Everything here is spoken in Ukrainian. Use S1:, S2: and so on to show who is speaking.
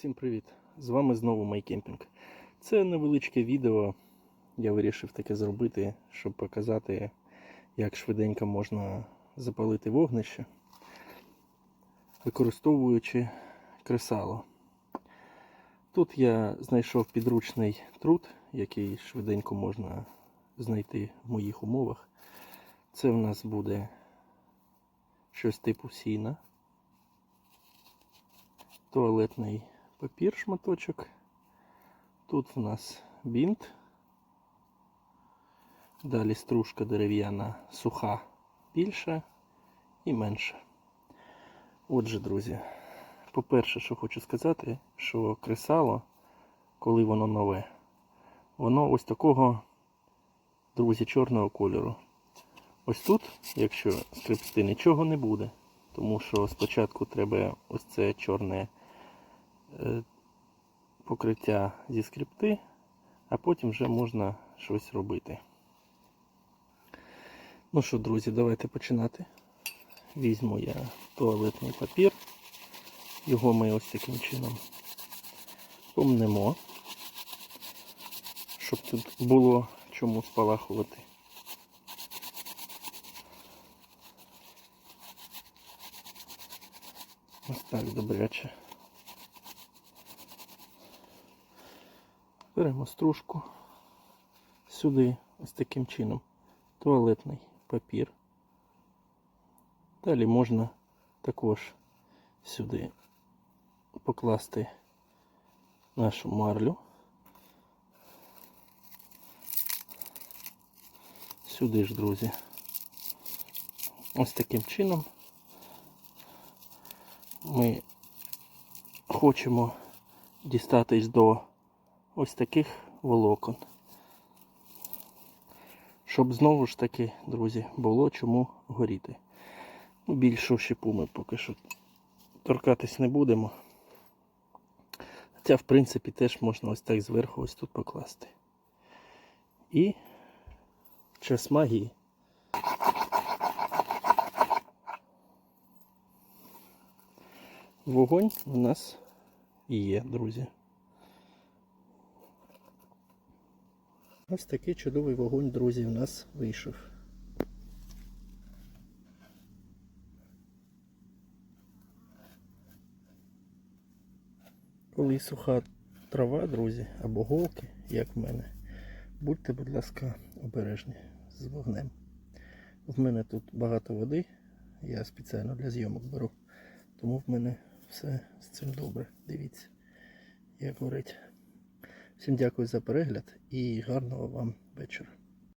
S1: Всім привіт! З вами знову Майкемпінг. Це невеличке відео. Я вирішив таке зробити, щоб показати, як швиденько можна запалити вогнище, використовуючи кресало. Тут я знайшов підручний труд, який швиденько можна знайти в моїх умовах. Це в нас буде щось типу сіна туалетний папір шматочок. Тут в нас бінт. Далі стружка дерев'яна суха більша і менша. Отже, друзі, по-перше, що хочу сказати, що кресало, коли воно нове, воно ось такого, друзі, чорного кольору. Ось тут, якщо скрипти, нічого не буде. Тому що спочатку треба ось це чорне покриття зі скрипти, а потім вже можна щось робити. Ну що, друзі, давайте починати. Візьму я туалетний папір. Його ми ось таким чином помнемо, щоб тут було чому спалахувати. Ось так добряче. Беремо стружку сюди, ось таким чином, туалетний папір. Далі можна також сюди покласти нашу марлю. Сюди ж, друзі. Ось таким чином ми хочемо дістатись до ось таких волокон. Щоб знову ж таки, друзі, було чому горіти. Ну, Більшу щепу ми поки що торкатись не будемо. Хоча, в принципі, теж можна ось так зверху ось тут покласти. І час магії. Вогонь у нас є, друзі. Ось такий чудовий вогонь, друзі, у нас вийшов. Коли суха трава, друзі, або голки, як в мене, будьте, будь ласка, обережні з вогнем. В мене тут багато води, я спеціально для зйомок беру, тому в мене все з цим добре. Дивіться, як горить. Всім дякую за перегляд і гарного вам вечора.